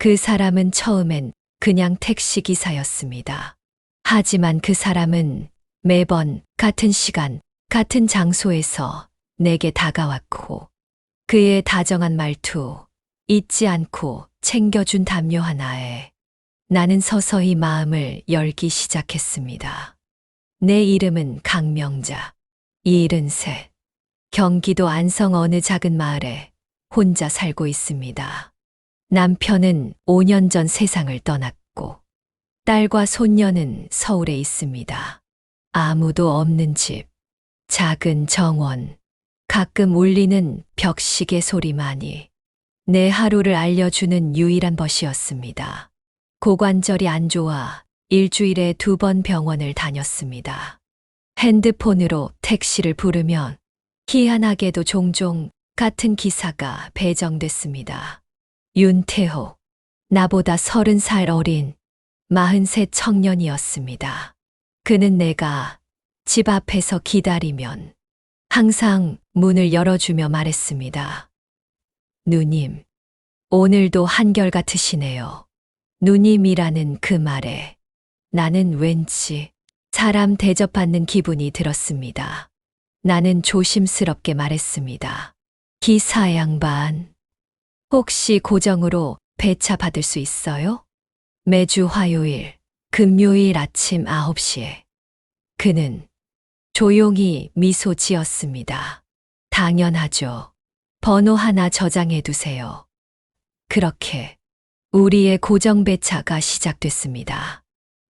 그 사람은 처음엔 그냥 택시기사였습니다. 하지만 그 사람은 매번 같은 시간, 같은 장소에서 내게 다가왔고, 그의 다정한 말투, 잊지 않고 챙겨준 담요 하나에 나는 서서히 마음을 열기 시작했습니다. 내 이름은 강명자, 이른셋. 경기도 안성 어느 작은 마을에 혼자 살고 있습니다. 남편은 5년 전 세상을 떠났고, 딸과 손녀는 서울에 있습니다. 아무도 없는 집, 작은 정원, 가끔 울리는 벽시계 소리만이 내 하루를 알려주는 유일한 것이었습니다. 고관절이 안 좋아 일주일에 두 번 병원을 다녔습니다. 핸드폰으로 택시를 부르면 희한하게도 종종 같은 기사가 배정됐습니다. 윤태호, 나보다 서른 살 어린 마흔셋 청년이었습니다. 그는 내가 집 앞에서 기다리면 항상 문을 열어주며 말했습니다. 누님, 오늘도 한결같으시네요. 누님이라는 그 말에 나는 왠지 사람 대접받는 기분이 들었습니다. 나는 조심스럽게 말했습니다. 기사 양반, 혹시 고정으로 배차 받을 수 있어요? 매주 화요일, 금요일 아침 9시에. 그는 조용히 미소 지었습니다. 당연하죠. 번호 하나 저장해 두세요. 그렇게 우리의 고정 배차가 시작됐습니다.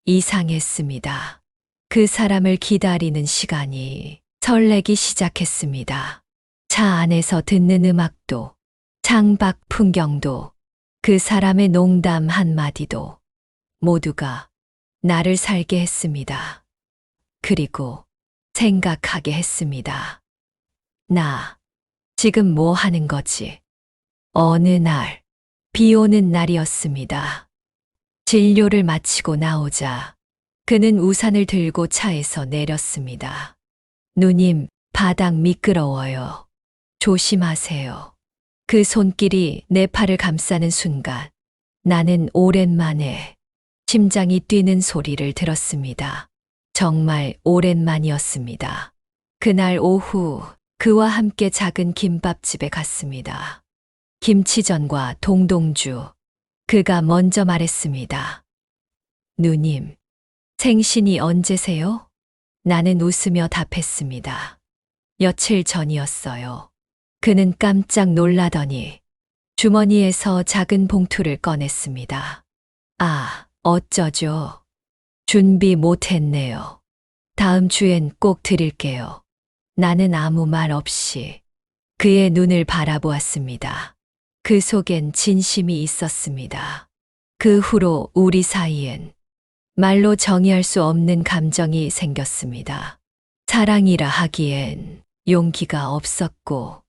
이상했습니다. 그 사람을 기다리는 시간이 설레기 시작했습니다. 차 안에서 듣는 음악도, 창밖 풍경도, 그 사람의 농담 한마디도 모두가 나를 살게 했습니다. 그리고 생각하게 했습니다. 나 지금 뭐 하는 거지? 어느 날, 비 오는 날이었습니다. 진료를 마치고 나오자 그는 우산을 들고 차에서 내렸습니다. 누님, 바닥 미끄러워요. 조심하세요. 그 손길이 내 팔을 감싸는 순간 나는 오랜만에 심장이 뛰는 소리를 들었습니다. 정말 오랜만이었습니다. 그날 오후 그와 함께 작은 김밥집에 갔습니다. 김치전과 동동주. 그가 먼저 말했습니다. 누님, 생신이 언제세요? 나는 웃으며 답했습니다. 며칠 전이었어요. 그는 깜짝 놀라더니 주머니에서 작은 봉투를 꺼냈습니다. 아, 어쩌죠. 준비 못했네요. 다음 주엔 꼭 드릴게요. 나는 아무 말 없이 그의 눈을 바라보았습니다. 그 속엔 진심이 있었습니다. 그 후로 우리 사이엔 말로 정의할 수 없는 감정이 생겼습니다. 사랑이라 하기엔 용기가 없었고,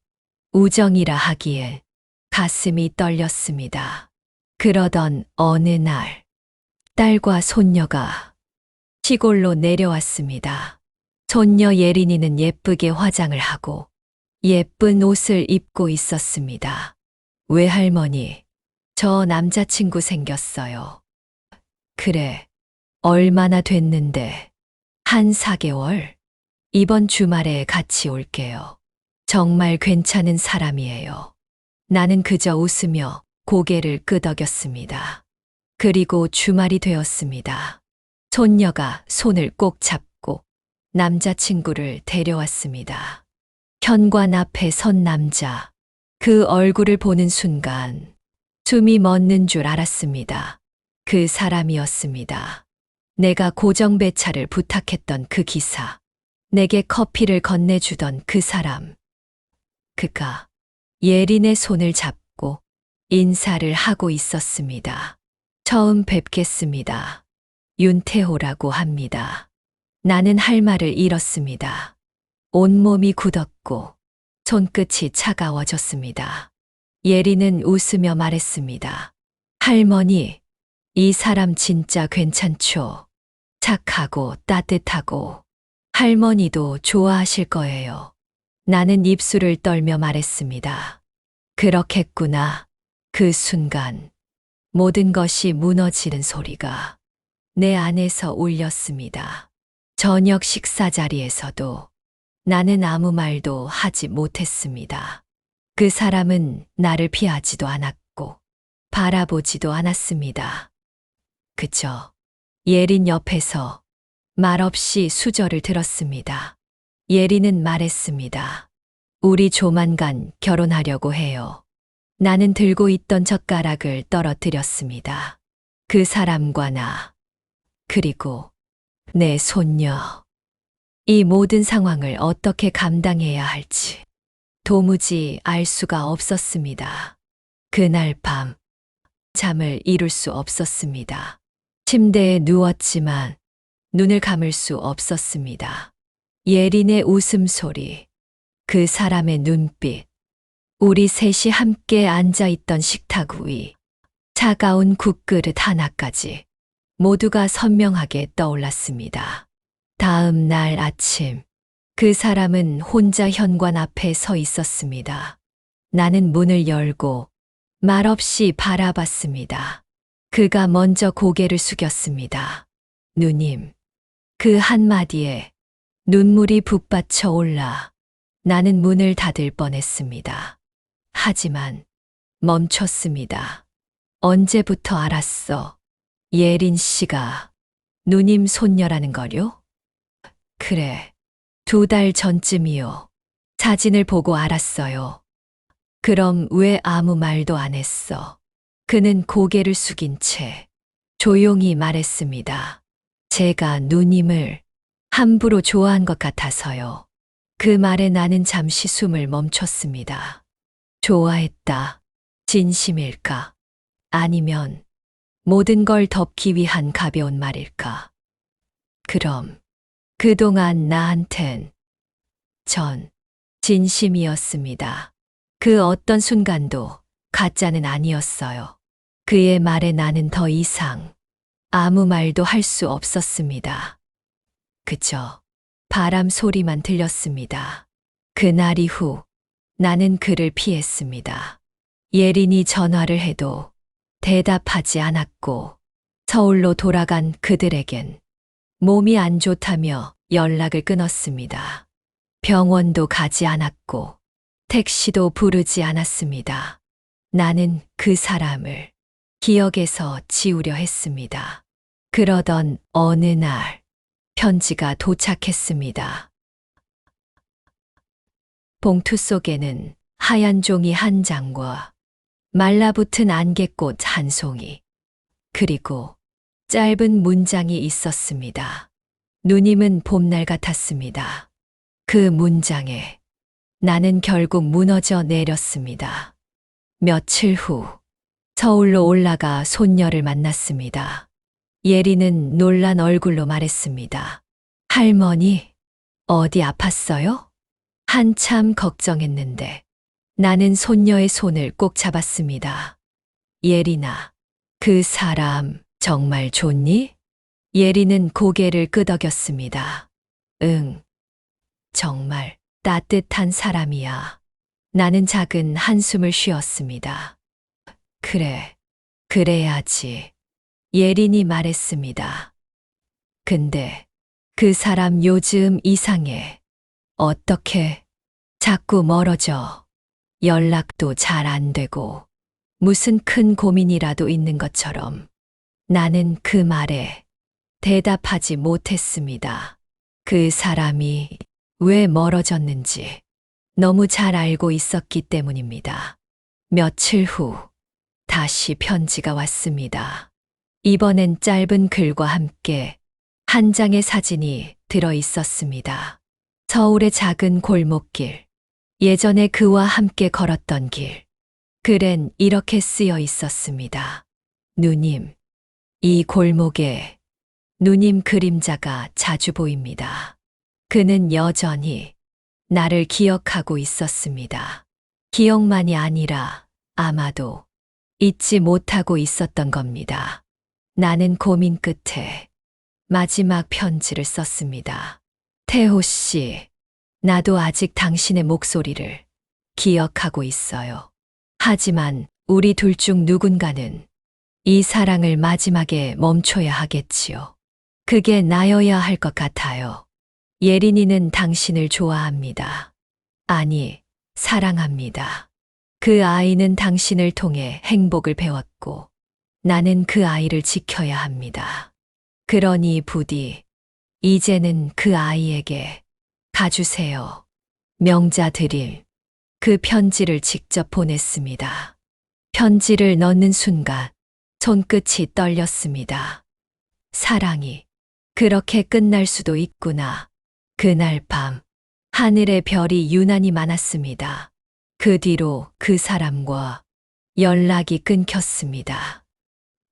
우정이라 하기엔 가슴이 떨렸습니다. 그러던 어느 날, 딸과 손녀가 시골로 내려왔습니다. 손녀 예린이는 예쁘게 화장을 하고 예쁜 옷을 입고 있었습니다. 외할머니, 저 남자친구 생겼어요. 그래, 얼마나 됐는데. 한 4개월? 이번 주말에 같이 올게요. 정말 괜찮은 사람이에요. 나는 그저 웃으며 고개를 끄덕였습니다. 그리고 주말이 되었습니다. 손녀가 손을 꼭 잡고 남자친구를 데려왔습니다. 현관 앞에 선 남자. 그 얼굴을 보는 순간 숨이 멎는 줄 알았습니다. 그 사람이었습니다. 내가 고정 배차를 부탁했던 그 기사. 내게 커피를 건네주던 그 사람. 그가 예린의 손을 잡고 인사를 하고 있었습니다. 처음 뵙겠습니다. 윤태호라고 합니다. 나는 할 말을 잃었습니다. 온몸이 굳었고 손끝이 차가워졌습니다. 예린은 웃으며 말했습니다. 할머니, 이 사람 진짜 괜찮죠? 착하고 따뜻하고 할머니도 좋아하실 거예요. 나는 입술을 떨며 말했습니다. 그렇겠구나. 그 순간 모든 것이 무너지는 소리가 내 안에서 울렸습니다. 저녁 식사 자리에서도 나는 아무 말도 하지 못했습니다. 그 사람은 나를 피하지도 않았고 바라보지도 않았습니다. 그저 예린 옆에서 말없이 수저를 들었습니다. 예린은 말했습니다. 우리 조만간 결혼하려고 해요. 나는 들고 있던 젓가락을 떨어뜨렸습니다. 그 사람과 나, 그리고 내 손녀. 이 모든 상황을 어떻게 감당해야 할지 도무지 알 수가 없었습니다. 그날 밤, 잠을 이룰 수 없었습니다. 침대에 누웠지만 눈을 감을 수 없었습니다. 예린의 웃음소리, 그 사람의 눈빛, 우리 셋이 함께 앉아 있던 식탁 위, 차가운 국그릇 하나까지 모두가 선명하게 떠올랐습니다. 다음 날 아침, 그 사람은 혼자 현관 앞에 서 있었습니다. 나는 문을 열고 말없이 바라봤습니다. 그가 먼저 고개를 숙였습니다. 누님, 그 한마디에 눈물이 북받쳐 올라 나는 문을 닫을 뻔했습니다. 하지만 멈췄습니다. 언제부터 알았어? 예린 씨가 누님 손녀라는 거요? 그래, 두 달 전쯤이요. 사진을 보고 알았어요. 그럼 왜 아무 말도 안 했어? 그는 고개를 숙인 채 조용히 말했습니다. 제가 누님을 함부로 좋아한 것 같아서요. 그 말에 나는 잠시 숨을 멈췄습니다. 좋아했다. 진심일까? 아니면 모든 걸 덮기 위한 가벼운 말일까? 그럼 그동안 나한텐 전 진심이었습니다. 그 어떤 순간도 가짜는 아니었어요. 그의 말에 나는 더 이상 아무 말도 할 수 없었습니다. 그저 바람 소리만 들렸습니다. 그날 이후 나는 그를 피했습니다. 예린이 전화를 해도 대답하지 않았고 서울로 돌아간 그들에겐 몸이 안 좋다며 연락을 끊었습니다. 병원도 가지 않았고 택시도 부르지 않았습니다. 나는 그 사람을 기억에서 지우려 했습니다. 그러던 어느 날 편지가 도착했습니다. 봉투 속에는 하얀 종이 한 장과 말라붙은 안개꽃 한 송이, 그리고 짧은 문장이 있었습니다. 누님은 봄날 같았습니다. 그 문장에 나는 결국 무너져 내렸습니다. 며칠 후 서울로 올라가 손녀를 만났습니다. 예리는 놀란 얼굴로 말했습니다. 할머니, 어디 아팠어요? 한참 걱정했는데 나는 손녀의 손을 꼭 잡았습니다. 예리나, 그 사람 정말 좋니? 예리는 고개를 끄덕였습니다. 응, 정말 따뜻한 사람이야. 나는 작은 한숨을 쉬었습니다. 그래, 그래야지. 예린이 말했습니다. 근데 그 사람 요즘 이상해. 어떻게 자꾸 멀어져. 연락도 잘 안 되고 무슨 큰 고민이라도 있는 것처럼 나는 그 말에 대답하지 못했습니다. 그 사람이 왜 멀어졌는지 너무 잘 알고 있었기 때문입니다. 며칠 후 다시 편지가 왔습니다. 이번엔 짧은 글과 함께 한 장의 사진이 들어 있었습니다. 서울의 작은 골목길. 예전에 그와 함께 걸었던 길. 글엔 이렇게 쓰여 있었습니다. 누님, 이 골목에 누님 그림자가 자주 보입니다. 그는 여전히 나를 기억하고 있었습니다. 기억만이 아니라 아마도 잊지 못하고 있었던 겁니다. 나는 고민 끝에 마지막 편지를 썼습니다. 태호 씨, 나도 아직 당신의 목소리를 기억하고 있어요. 하지만 우리 둘 중 누군가는 이 사랑을 마지막에 멈춰야 하겠지요. 그게 나여야 할 것 같아요. 예린이는 당신을 좋아합니다. 아니, 사랑합니다. 그 아이는 당신을 통해 행복을 배웠고, 나는 그 아이를 지켜야 합니다. 그러니 부디, 이제는 그 아이에게 가주세요. 명자 드릴 그 편지를 직접 보냈습니다. 편지를 넣는 순간 손끝이 떨렸습니다. 사랑이 그렇게 끝날 수도 있구나. 그날 밤 하늘의 별이 유난히 많았습니다. 그 뒤로 그 사람과 연락이 끊겼습니다.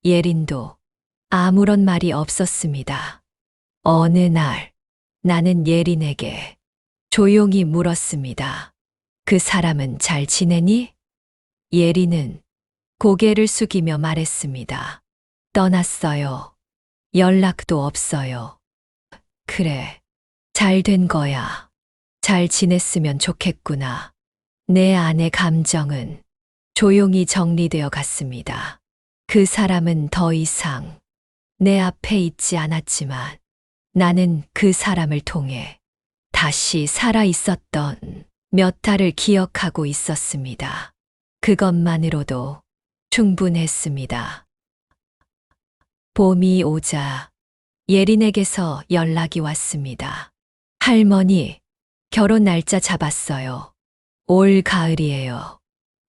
예린도 아무런 말이 없었습니다. 어느 날 나는 예린에게 조용히 물었습니다. 그 사람은 잘 지내니? 예린은 고개를 숙이며 말했습니다. 떠났어요. 연락도 없어요. 그래. 잘 된 거야. 잘 지냈으면 좋겠구나. 내 안의 감정은 조용히 정리되어 갔습니다. 그 사람은 더 이상 내 앞에 있지 않았지만 나는 그 사람을 통해 다시 살아 있었던 몇 달을 기억하고 있었습니다. 그것만으로도 충분했습니다. 봄이 오자 예린에게서 연락이 왔습니다. 할머니, 결혼 날짜 잡았어요. 올 가을이에요.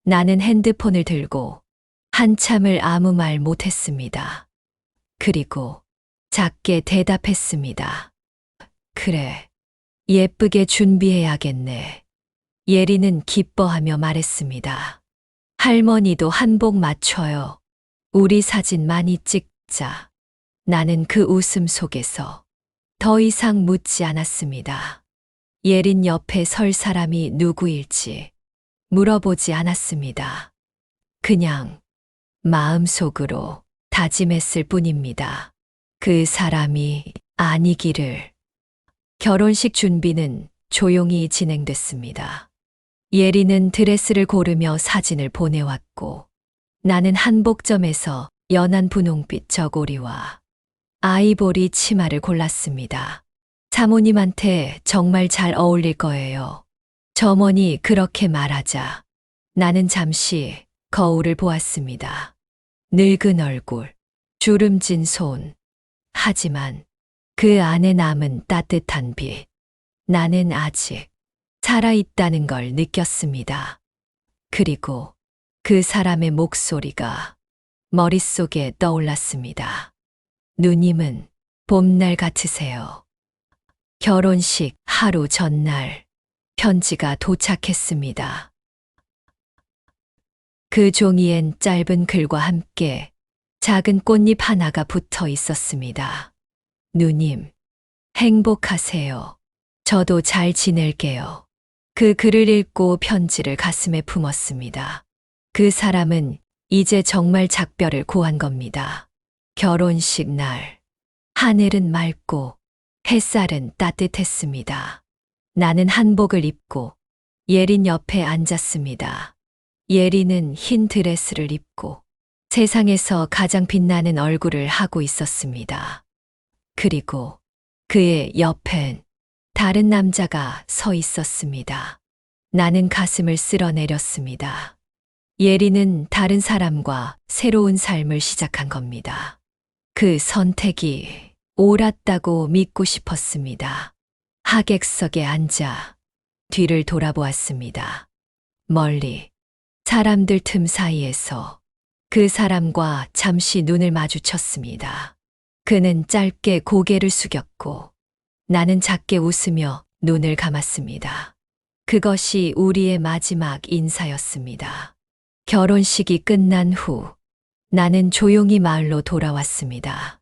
나는 핸드폰을 들고 한참을 아무 말 못했습니다. 그리고 작게 대답했습니다. 그래, 예쁘게 준비해야겠네. 예리는 기뻐하며 말했습니다. 할머니도 한복 맞춰요. 우리 사진 많이 찍자. 나는 그 웃음 속에서 더 이상 묻지 않았습니다. 예린 옆에 설 사람이 누구일지 물어보지 않았습니다. 그냥 마음속으로 다짐했을 뿐입니다. 그 사람이 아니기를. 결혼식 준비는 조용히 진행됐습니다. 예리는 드레스를 고르며 사진을 보내왔고, 나는 한복점에서 연한 분홍빛 저고리와 아이보리 치마를 골랐습니다. 사모님한테 정말 잘 어울릴 거예요. 점원이 그렇게 말하자 나는 잠시 거울을 보았습니다. 늙은 얼굴, 주름진 손. 하지만 그 안에 남은 따뜻한 빛. 나는 아직 살아있다는 걸 느꼈습니다. 그리고 그 사람의 목소리가 머릿속에 떠올랐습니다. 누님은 봄날 같으세요. 결혼식 하루 전날 편지가 도착했습니다. 그 종이엔 짧은 글과 함께 작은 꽃잎 하나가 붙어 있었습니다. 누님, 행복하세요. 저도 잘 지낼게요. 그 글을 읽고 편지를 가슴에 품었습니다. 그 사람은 이제 정말 작별을 고한 겁니다. 결혼식 날. 하늘은 맑고 햇살은 따뜻했습니다. 나는 한복을 입고 예린 옆에 앉았습니다. 예린은 흰 드레스를 입고 세상에서 가장 빛나는 얼굴을 하고 있었습니다. 그리고 그의 옆엔 다른 남자가 서 있었습니다. 나는 가슴을 쓸어내렸습니다. 예리는 다른 사람과 새로운 삶을 시작한 겁니다. 그 선택이 옳았다고 믿고 싶었습니다. 하객석에 앉아 뒤를 돌아보았습니다. 멀리 사람들 틈 사이에서 그 사람과 잠시 눈을 마주쳤습니다. 그는 짧게 고개를 숙였고 나는 작게 웃으며 눈을 감았습니다. 그것이 우리의 마지막 인사였습니다. 결혼식이 끝난 후 나는 조용히 마을로 돌아왔습니다.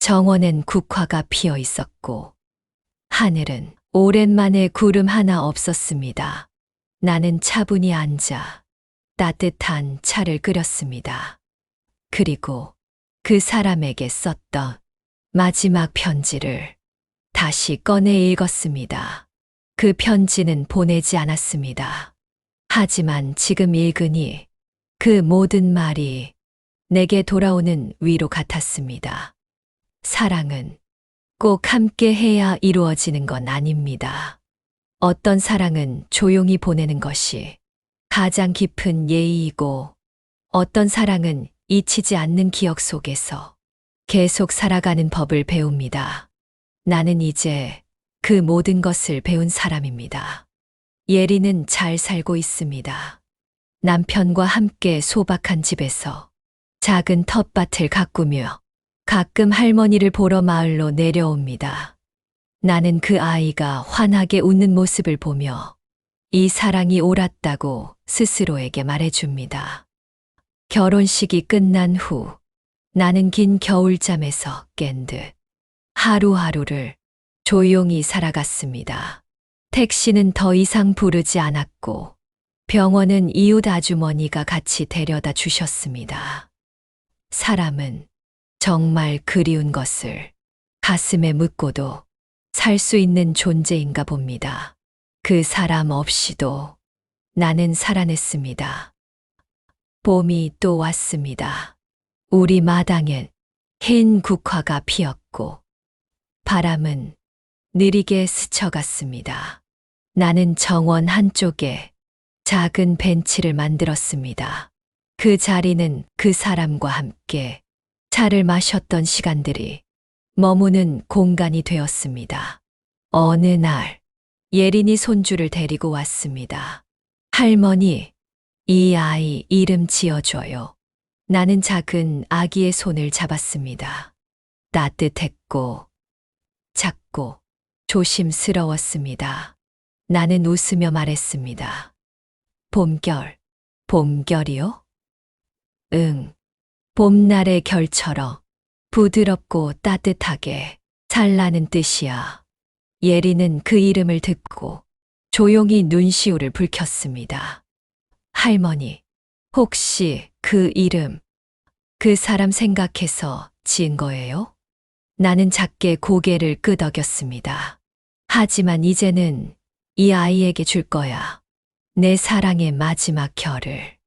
정원엔 국화가 피어 있었고 하늘은 오랜만에 구름 하나 없었습니다. 나는 차분히 앉아 따뜻한 차를 끓였습니다. 그리고 그 사람에게 썼던 마지막 편지를 다시 꺼내 읽었습니다. 그 편지는 보내지 않았습니다. 하지만 지금 읽으니 그 모든 말이 내게 돌아오는 위로 같았습니다. 사랑은 꼭 함께 해야 이루어지는 건 아닙니다. 어떤 사랑은 조용히 보내는 것이 가장 깊은 예의이고 어떤 사랑은 잊히지 않는 기억 속에서 계속 살아가는 법을 배웁니다. 나는 이제 그 모든 것을 배운 사람입니다. 예리는 잘 살고 있습니다. 남편과 함께 소박한 집에서 작은 텃밭을 가꾸며 가끔 할머니를 보러 마을로 내려옵니다. 나는 그 아이가 환하게 웃는 모습을 보며 이 사랑이 옳았다고 스스로에게 말해줍니다. 결혼식이 끝난 후 나는 긴 겨울잠에서 깬 듯 하루하루를 조용히 살아갔습니다. 택시는 더 이상 부르지 않았고 병원은 이웃 아주머니가 같이 데려다 주셨습니다. 사람은 정말 그리운 것을 가슴에 묻고도 살 수 있는 존재인가 봅니다. 그 사람 없이도 나는 살아냈습니다. 봄이 또 왔습니다. 우리 마당엔 흰 국화가 피었고 바람은 느리게 스쳐갔습니다. 나는 정원 한쪽에 작은 벤치를 만들었습니다. 그 자리는 그 사람과 함께 차를 마셨던 시간들이 머무는 공간이 되었습니다. 어느 날 예린이 손주를 데리고 왔습니다. 할머니, 이 아이 이름 지어줘요. 나는 작은 아기의 손을 잡았습니다. 따뜻했고, 작고, 조심스러웠습니다. 나는 웃으며 말했습니다. 봄결, 봄결이요? 응, 봄날의 결처럼 부드럽고 따뜻하게 잘나는 뜻이야. 예리는 그 이름을 듣고 조용히 눈시울을 붉혔습니다. 할머니, 혹시 그 이름, 그 사람 생각해서 지은 거예요? 나는 작게 고개를 끄덕였습니다. 하지만 이제는 이 아이에게 줄 거야. 내 사랑의 마지막 결을.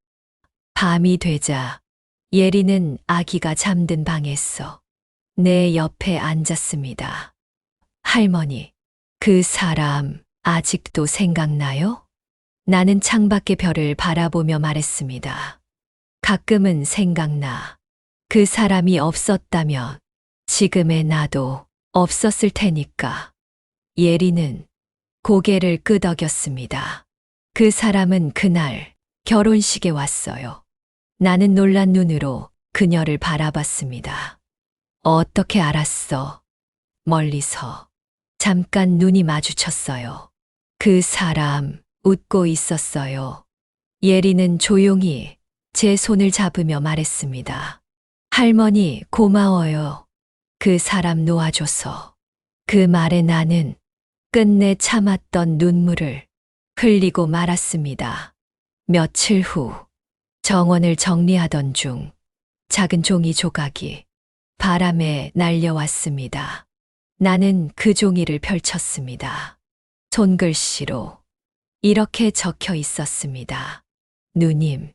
밤이 되자 예리는 아기가 잠든 방에서 내 옆에 앉았습니다. 할머니, 그 사람 아직도 생각나요? 나는 창밖의 별을 바라보며 말했습니다. 가끔은 생각나. 그 사람이 없었다면 지금의 나도 없었을 테니까. 예리는 고개를 끄덕였습니다. 그 사람은 그날 결혼식에 왔어요. 나는 놀란 눈으로 그녀를 바라봤습니다. 어떻게 알았어? 멀리서 잠깐 눈이 마주쳤어요. 그 사람 웃고 있었어요. 예리는 조용히 제 손을 잡으며 말했습니다. 할머니 고마워요. 그 사람 놓아줘서. 그 말에 나는 끝내 참았던 눈물을 흘리고 말았습니다. 며칠 후 정원을 정리하던 중 작은 종이 조각이 바람에 날려왔습니다. 나는 그 종이를 펼쳤습니다. 손글씨로 이렇게 적혀 있었습니다. 누님,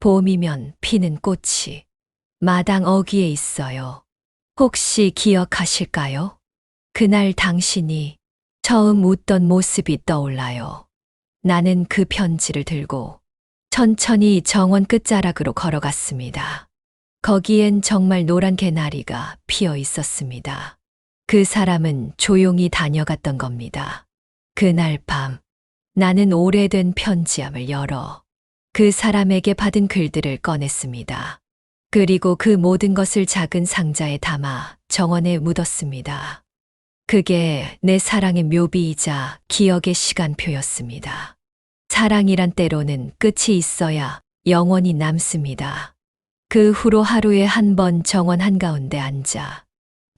봄이면 피는 꽃이 마당 어귀에 있어요. 혹시 기억하실까요? 그날 당신이 처음 웃던 모습이 떠올라요. 나는 그 편지를 들고 천천히 정원 끝자락으로 걸어갔습니다. 거기엔 정말 노란 개나리가 피어 있었습니다. 그 사람은 조용히 다녀갔던 겁니다. 그날 밤, 나는 오래된 편지함을 열어 그 사람에게 받은 글들을 꺼냈습니다. 그리고 그 모든 것을 작은 상자에 담아 정원에 묻었습니다. 그게 내 사랑의 묘비이자 기억의 시간표였습니다. 사랑이란 때로는 끝이 있어야 영원히 남습니다. 그 후로 하루에 한 번 정원 한가운데 앉아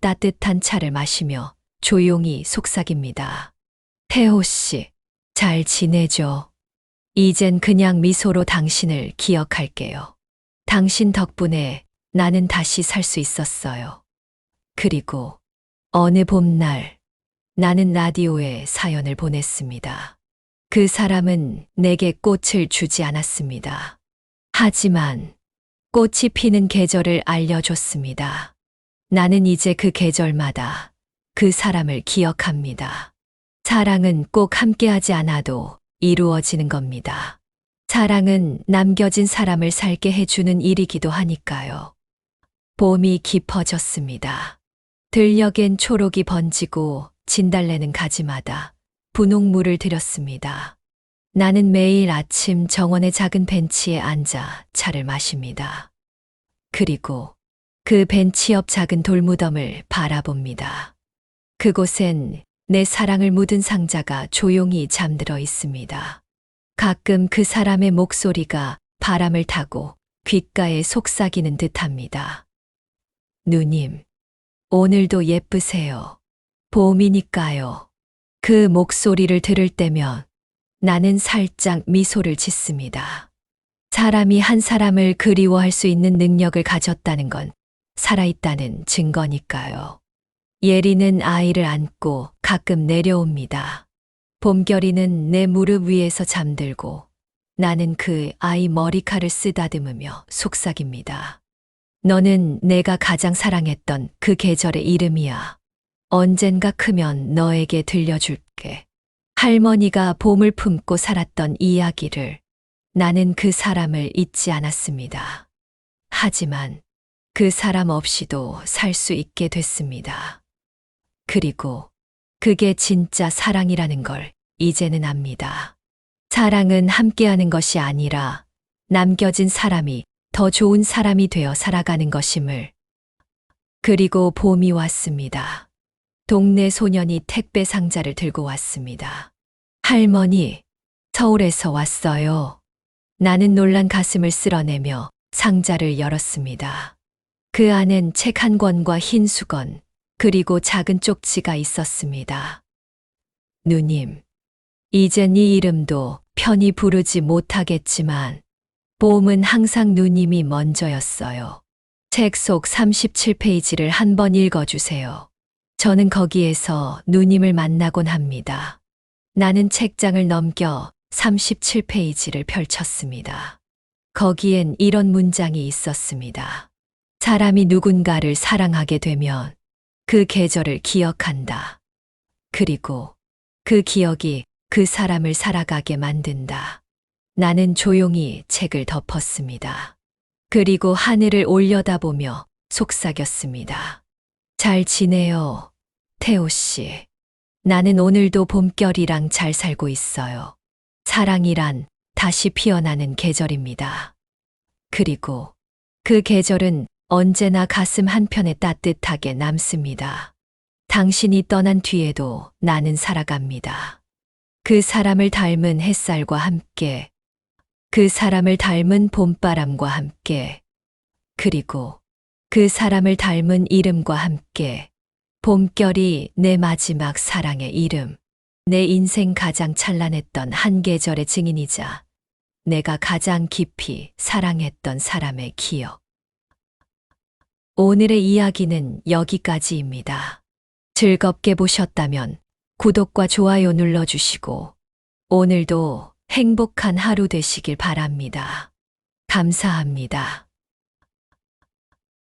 따뜻한 차를 마시며 조용히 속삭입니다. 태호 씨, 잘 지내죠? 이젠 그냥 미소로 당신을 기억할게요. 당신 덕분에 나는 다시 살 수 있었어요. 그리고 어느 봄날 나는 라디오에 사연을 보냈습니다. 그 사람은 내게 꽃을 주지 않았습니다. 하지만 꽃이 피는 계절을 알려줬습니다. 나는 이제 그 계절마다 그 사람을 기억합니다. 사랑은 꼭 함께하지 않아도 이루어지는 겁니다. 사랑은 남겨진 사람을 살게 해주는 일이기도 하니까요. 봄이 깊어졌습니다. 들녘엔 초록이 번지고 진달래는 가지마다 분홍물을 들였습니다. 나는 매일 아침 정원의 작은 벤치에 앉아 차를 마십니다. 그리고 그 벤치 옆 작은 돌무덤을 바라봅니다. 그곳엔 내 사랑을 묻은 상자가 조용히 잠들어 있습니다. 가끔 그 사람의 목소리가 바람을 타고 귓가에 속삭이는 듯 합니다. 누님, 오늘도 예쁘세요. 봄이니까요. 그 목소리를 들을 때면 나는 살짝 미소를 짓습니다. 사람이 한 사람을 그리워할 수 있는 능력을 가졌다는 건 살아있다는 증거니까요. 예리는 아이를 안고 가끔 내려옵니다. 봄결이는 내 무릎 위에서 잠들고 나는 그 아이 머리카락을 쓰다듬으며 속삭입니다. 너는 내가 가장 사랑했던 그 계절의 이름이야. 언젠가 크면 너에게 들려줄게. 할머니가 봄을 품고 살았던 이야기를 나는 그 사람을 잊지 않았습니다. 하지만 그 사람 없이도 살 수 있게 됐습니다. 그리고 그게 진짜 사랑이라는 걸 이제는 압니다. 사랑은 함께하는 것이 아니라 남겨진 사람이 더 좋은 사람이 되어 살아가는 것임을. 그리고 봄이 왔습니다. 동네 소년이 택배 상자를 들고 왔습니다. 할머니, 서울에서 왔어요. 나는 놀란 가슴을 쓸어내며 상자를 열었습니다. 그 안엔 책 한 권과 흰 수건, 그리고 작은 쪽지가 있었습니다. 누님, 이젠 이 이름도 편히 부르지 못하겠지만, 봄은 항상 누님이 먼저였어요. 책 속 37페이지를 한 번 읽어주세요. 저는 거기에서 누님을 만나곤 합니다. 나는 책장을 넘겨 37페이지를 펼쳤습니다. 거기엔 이런 문장이 있었습니다. 사람이 누군가를 사랑하게 되면 그 계절을 기억한다. 그리고 그 기억이 그 사람을 살아가게 만든다. 나는 조용히 책을 덮었습니다. 그리고 하늘을 올려다보며 속삭였습니다. 잘 지내요, 태호 씨. 나는 오늘도 봄결이랑 잘 살고 있어요. 사랑이란 다시 피어나는 계절입니다. 그리고 그 계절은 언제나 가슴 한편에 따뜻하게 남습니다. 당신이 떠난 뒤에도 나는 살아갑니다. 그 사람을 닮은 햇살과 함께, 그 사람을 닮은 봄바람과 함께, 그리고 그 사람을 닮은 이름과 함께, 봄결이 내 마지막 사랑의 이름, 내 인생 가장 찬란했던 한 계절의 증인이자 내가 가장 깊이 사랑했던 사람의 기억. 오늘의 이야기는 여기까지입니다. 즐겁게 보셨다면 구독과 좋아요 눌러주시고 오늘도 행복한 하루 되시길 바랍니다. 감사합니다.